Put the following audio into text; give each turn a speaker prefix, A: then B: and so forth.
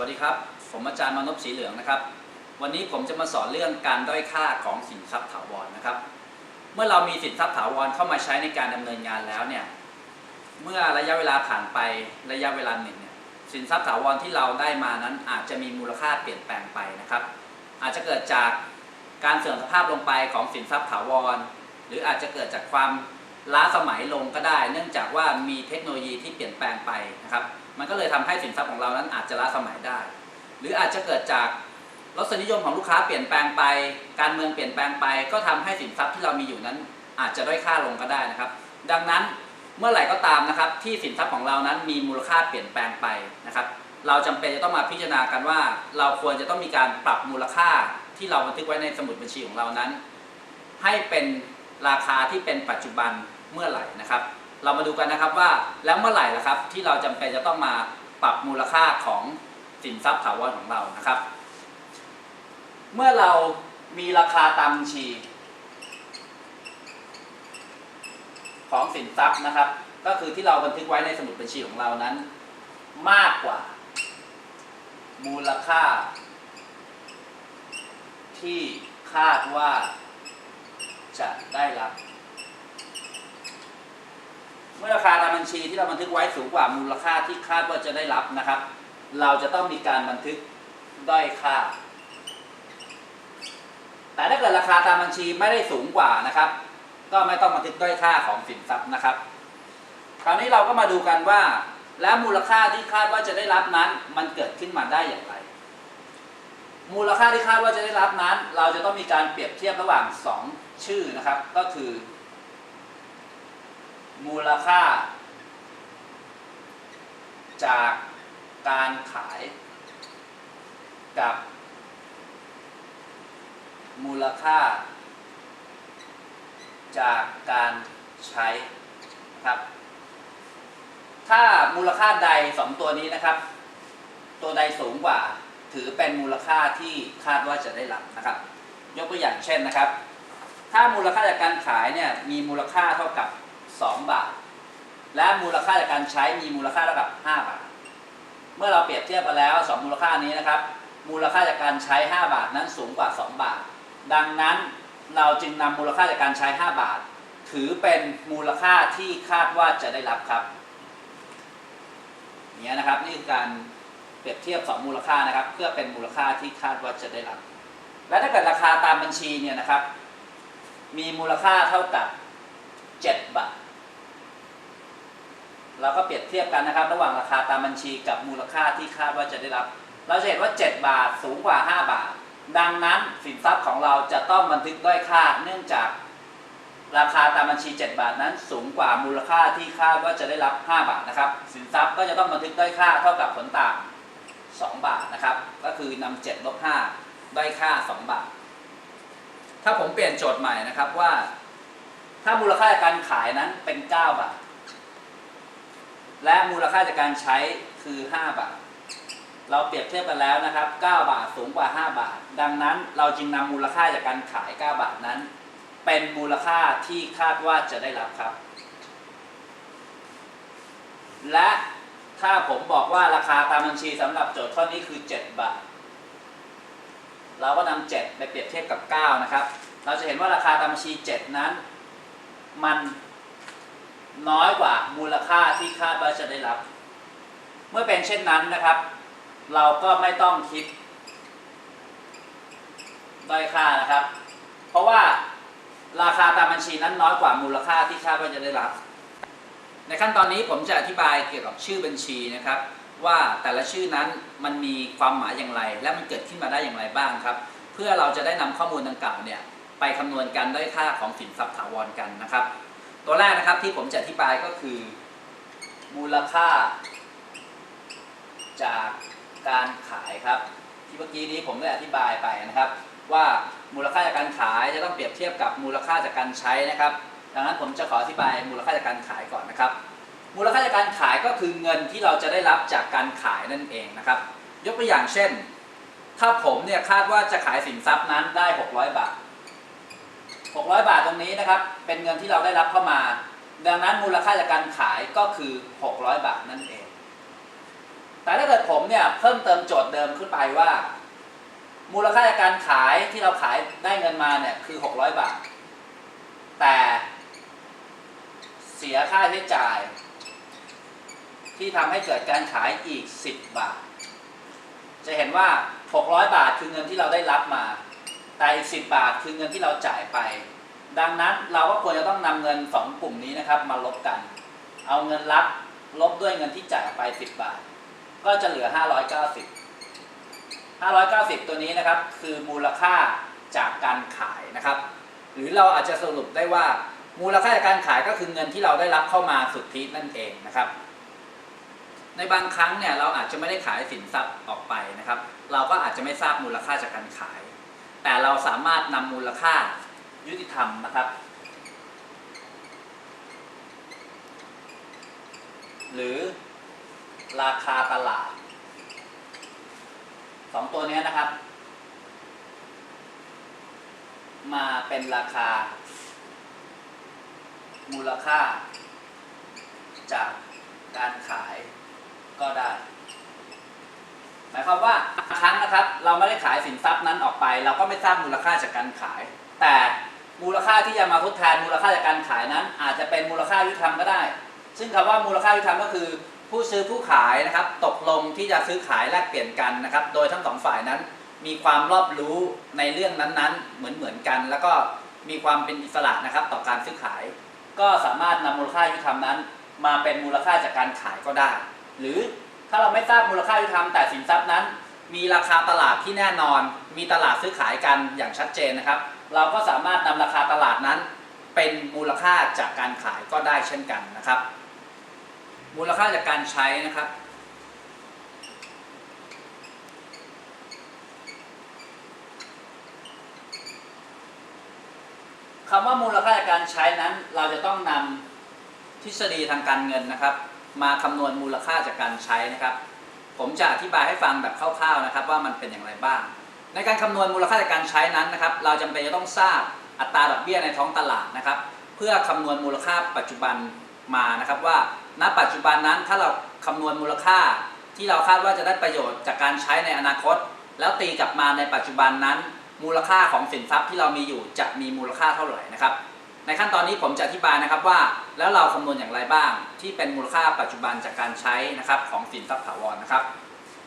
A: วัสดีครับ ผมอาจารย์มานพสีเหลืองนะครับ วันนี้ผมจะมาสอนเรื่องการด้อยค่าของสินทรัพย์ถาวรนะครับ เมื่อเรามีสินทรัพย์ถาวรเข้ามาใช้ในการดำเนินงานแล้วเนี่ย เมื่อระยะเวลาผ่านไประยะเวลาหนึ่งเนี่ย สินทรัพย์ถาวรที่เราได้มานั้นอาจจะมีมูลค่าเปลี่ยนแปลงไปนะครับ อาจจะเกิดจากการเสื่อมสภาพลงไปของสินทรัพย์ถาวร หรืออาจจะเกิดจากความล้าสมัยลงก็ได้ เนื่องจากว่ามีเทคโนโลยีที่เปลี่ยนแปลงไปนะครับ มันก็เลยทำให้สินทรัพย์ของเรานั้นอาจจะล้าสมัยได้ หรืออาจจะเกิดจากรสนิยมของลูกค้าเปลี่ยนแปลงไป การเมืองเปลี่ยนแปลงไป ก็ทำให้สินทรัพย์ที่เรามีอยู่นั้น อาจจะด้อยค่าลงก็ได้นะครับ ดังนั้นเมื่อไหร่ก็ตามนะครับ ที่สินทรัพย์ของเรานั้นมีมูลค่าเปลี่ยนแปลงไปนะครับ เราจำเป็นจะต้องมาพิจารณากันว่า เราควรจะต้องมีการปรับมูลค่าที่เราบันทึกไว้ในสมุดบัญชีของเรานั้น ให้เป็นราคาที่เป็นปัจจุบันเมื่อไหร่นะครับ เรามาดูกันนะครับว่าแล้วเมื่อไหร่ล่ะครับ ที่เราจำเป็นจะต้องมาปรับมูลค่าของสินทรัพย์ถาวรของเรานะครับ เมื่อเรามีราคาตามบัญชี ของสินทรัพย์นะครับ ก็คือที่เราบันทึกไว้ในสมุดบัญชีของเรานั้น มากกว่า มูลค่า ที่คาดว่าจะได้รับ เมื่อราคาตามบัญชีที่เราบันทึกไว้สูงกว่ามูลค่าที่คาดว่าจะได้รับนะครับ เราจะต้องมีการบันทึกด้อยค่า แต่ถ้าเกิดราคาตามบัญชีไม่ได้สูงกว่านะครับ ก็ไม่ต้องบันทึกด้อยค่าของสินทรัพย์นะครับ คราวนี้เราก็มาดูกันว่า แล้วมูลค่าที่คาดว่าจะได้รับนั้น มันเกิดขึ้นมาได้อย่างไร มูลค่าที่คาดว่าจะได้รับนั้น เราจะต้องมีการเปรียบเทียบระหว่าง 2 ชื่อนะครับ ก็คือ มูลค่า จากการขายกับ มูลค่า จากการใช้นะครับ ถ้ามูลค่าใดสองตัวนี้นะครับ ตัวใดสูงกว่าถือเป็นมูลค่าที่คาดว่าจะได้รับนะครับ ยกตัวอย่างเช่นนะครับ ถ้ามูลค่าจากการขายเนี่ยมีมูลค่าเท่ากับ 2 บาท และมูลค่าจากการใช้มีมูลค่าเท่ากับ 5 บาท เมื่อเราเปรียบเทียบกันแล้ว 2 มูลค่านี้นะครับ มูลค่าจากการใช้ 5 บาทนั้นสูงกว่า 2 บาท ดังนั้นเราจึงนำมูลค่าจากการใช้ 5 บาท ถือเป็นมูลค่าที่คาดว่าจะได้รับครับอย่างนี้ยนะครับนี่คือการเปรียบเทียบ 2 มูลค่านะครับ เพื่อเป็นมูลค่าที่คาดว่าจะได้รับ และถ้าเกิดราคาตามบัญชีเนี่ยนะครับ มีมูลค่าเท่ากับ 7 บาท เราก็เปรียบเทียบกันนะครับ ระหว่างราคาตามบัญชีกับมูลค่าที่คาดว่าจะได้รับ เราจะเห็นว่า 7 บาทสูงกว่า 5 บาท ดังนั้นสินทรัพย์ของเราจะต้องบันทึกด้อยค่าเนื่องจากราคาตามบัญชี 7 บาทนั้นสูงกว่ามูลค่าที่คาดว่าจะได้รับ 5 บาทนะครับ สินทรัพย์ก็จะต้องบันทึกด้อยค่าเท่ากับผลต่าง 2 บาทนะครับ ก็คือนำ7ลบ5ด้อยค่า 2 บาท ถ้าผมเปลี่ยนโจทย์ใหม่นะครับว่า ถ้ามูลค่าการขายนั้นเป็น 9 บาท และมูลค่าจากการใช้คือ 5 บาท เราเปรียบเทียบกันแล้วนะครับ 9 บาทสูงกว่า 5 บาท ดังนั้นเราจึงนำมูลค่าจากการขาย 9 บาทนั้น เป็นมูลค่าที่คาดว่าจะได้รับครับ และถ้าผมบอกว่าราคาตามบัญชีสำหรับโจทย์ข้อนี้คือ 7 บาท เราก็นำ7ไปเปรียบเทียบกับ 9 นะครับ เราจะเห็นว่าราคาตามบัญชี 7 นั้น มัน น้อยกว่ามูลค่าที่คาดว่าจะได้รับ เมื่อเป็นเช่นนั้นนะครับ เราก็ไม่ต้องคิดด้อยค่านะครับ เพราะว่าราคาตามบัญชีนั้นน้อยกว่ามูลค่าที่คาดว่าจะได้รับ ในขั้นตอนนี้ผมจะอธิบายเกี่ยวกับชื่อบัญชีนะครับ ว่าแต่ละชื่อนั้นมันมีความหมายอย่างไร และมันเกิดขึ้นมาได้อย่างไรบ้างครับ เพื่อเราจะได้นำข้อมูลดังกล่าวเนี่ยไปคำนวณกันด้อยค่าของสินทรัพย์ถาวรกันนะครับ ตัวแรกนะครับที่ผมจะอธิบายก็คือ มูลค่า จากการขายครับ ที่เมื่อกี้นี้ผมได้อธิบายไปนะครับ ว่ามูลค่าจากการขายจะต้องเปรียบเทียบกับมูลค่าจากการใช้นะครับ ดังนั้นผมจะขออธิบายมูลค่าจากการขายก่อนนะครับ มูลค่าจากการขายก็คือเงินที่เราจะได้รับจากการขายนั่นเองนะครับ ยกตัวอย่างเช่น ถ้าผมเนี่ยคาดว่าจะขายสินทรัพย์นั้นได้ 600 บาท 600 บาทตรงนี้นะครับ เป็นเงินที่เราได้รับเข้ามา ดังนั้นมูลค่าจากการขายก็คือ 600 บาทนั่นเอง แต่ถ้าเกิดผมเนี่ยเพิ่มเติมโจทย์เดิมขึ้นไปว่า มูลค่าจากการขายที่เราขายได้เงินมาเนี่ยคือ 600 บาท แต่เสียค่าใช้จ่าย ที่ทำให้เกิดการขายอีก 10 บาท จะเห็นว่า 600 บาทคือเงินที่เราได้รับมา แต่อีก 10 บาทคือเงินที่เราจ่ายไป ดังนั้นเราก็ควรจะต้องนำเงิน 2 กลุ่มนี้นะครับมาลบกัน เอาเงินรับลบด้วยเงินที่จ่ายไป 10 บาท ก็จะเหลือ 590 590 ตัวนี้นะครับคือมูลค่าจากการขายนะครับ หรือเราอาจจะสรุปได้ว่า มูลค่าจากการขายก็คือเงินที่เราได้รับเข้ามาสุทธินั่นเองนะครับ ในบางครั้งเนี่ยเราอาจจะไม่ได้ขายสินทรัพย์ออกไปนะครับ เราก็อาจจะไม่ทราบมูลค่าจากการขาย แต่เราสามารถนำมูลค่ายุติธรรมนะครับ หรือราคาตลาดสองตัวนี้นะครับ มาเป็นราคา มูลค่า จากการขายก็ได้ หมายความว่าครั้งนะครับ เราไม่ได้ขายสินทรัพย์นั้นออกไป เราก็ไม่ทราบมูลค่าจากการขาย แต่มูลค่าที่จะมาทดแทนมูลค่าจากการขายนั้น อาจจะเป็นมูลค่ายุติธรรมก็ได้ ซึ่งคำว่ามูลค่ายุติธรรมก็คือ ผู้ซื้อผู้ขายนะครับ ตกลงที่จะซื้อขายแลกเปลี่ยนกันนะครับ โดยทั้งสองฝ่ายนั้น มีความรอบรู้ในเรื่องนั้นๆ เหมือนเหมือนๆกัน แล้วก็มีความเป็นอิสระนะครับ ต่อการซื้อขาย ก็สามารถนำมูลค่ายุติธรรมนั้น มาเป็นมูลค่าจากการขายก็ได้ หรือ ถ้าเราไม่ทราบมูลค่ายุติธรรมแต่สินทรัพย์นั้น มีราคาตลาดที่แน่นอน มีตลาดซื้อขายกันอย่างชัดเจนนะครับ เราก็สามารถนำราคาตลาดนั้น เป็นมูลค่าจากการขายก็ได้เช่นกันนะครับ มูลค่าจากการใช้นะครับคำว่ามูลค่าจากการใช้นั้น เราจะต้องนำทฤษฎีทางการเงินนะครับ มาคำนวณมูลค่าจากการใช้นะครับ ผมจะอธิบายให้ฟังแบบคร่าวๆนะครับ ว่ามันเป็นอย่างไรบ้าง ในการคำนวณมูลค่าจากการใช้นั้นนะครับ เราจำเป็นจะต้องทราบอัตราดอกเบี้ยในท้องตลาดนะครับ เพื่อคำนวณมูลค่าปัจจุบันมานะครับว่า ณ ปัจจุบันนั้นถ้าเราคำนวณมูลค่าที่เราคาดว่าจะได้ประโยชน์จากการใช้ในอนาคต แล้วตีกลับมาในปัจจุบันนั้น มูลค่าของสินทรัพย์ที่เรามีอยู่จะมีมูลค่าเท่าไหร่นะครับ ในขั้นตอนนี้ผมจะอธิบายนะครับว่า แล้วเราคำนวณอย่างไรบ้าง ที่เป็นมูลค่าปัจจุบันจากการใช้นะครับของสินทรัพย์ถาวรนะครับ